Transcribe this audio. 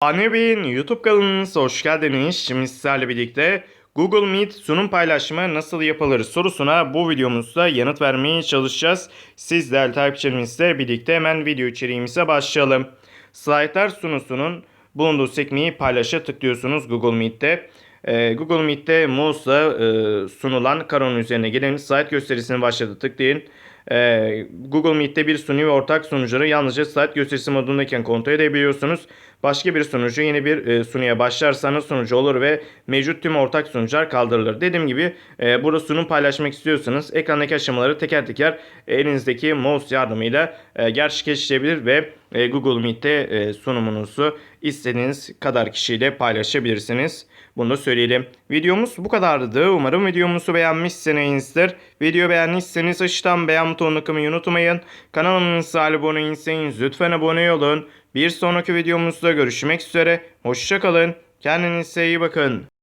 Anne YouTube kanalınıza hoş geldiniz. Şimdi sizlerle birlikte Google Meet sunum paylaşımı nasıl yapılır sorusuna bu videomuzda yanıt vermeye çalışacağız. Siz değerli takipçilerimizle birlikte hemen video içeriğimize başlayalım. Slaytlar sunusunun bulunduğu sekmeyi paylaşa tıklıyorsunuz Google Meet'te. Ee, Google Meet'te mouse'la e, sunulan karonun üzerine gelin slide gösterisini başladı tıklayın. Ee, Google Meet'te bir sunucu ve ortak sunucuları yalnızca slide gösterisi modundayken kontrol edebiliyorsunuz. Başka bir sunucu yeni bir e, sunuya başlarsanız sunucu olur ve mevcut tüm ortak sunucular kaldırılır. Dediğim gibi e, burada sunum paylaşmak istiyorsanız ekrandaki aşamaları teker teker elinizdeki mouse yardımıyla e, gerçekleştirebilir ve e, Google Meet'te e, sunumunuzu istediğiniz kadar kişiyle paylaşabilirsiniz. Bunu da söyleyelim. Videomuz bu kadardı. Umarım videomuzu beğenmişsinizdir. Video beğendiyseniz aşağıdan beğen butonuna tıklamayı unutmayın. Kanalımıza abone değilseniz lütfen abone olun. Bir sonraki videomuzda görüşmek üzere. Hoşçakalın. Kendinize iyi bakın.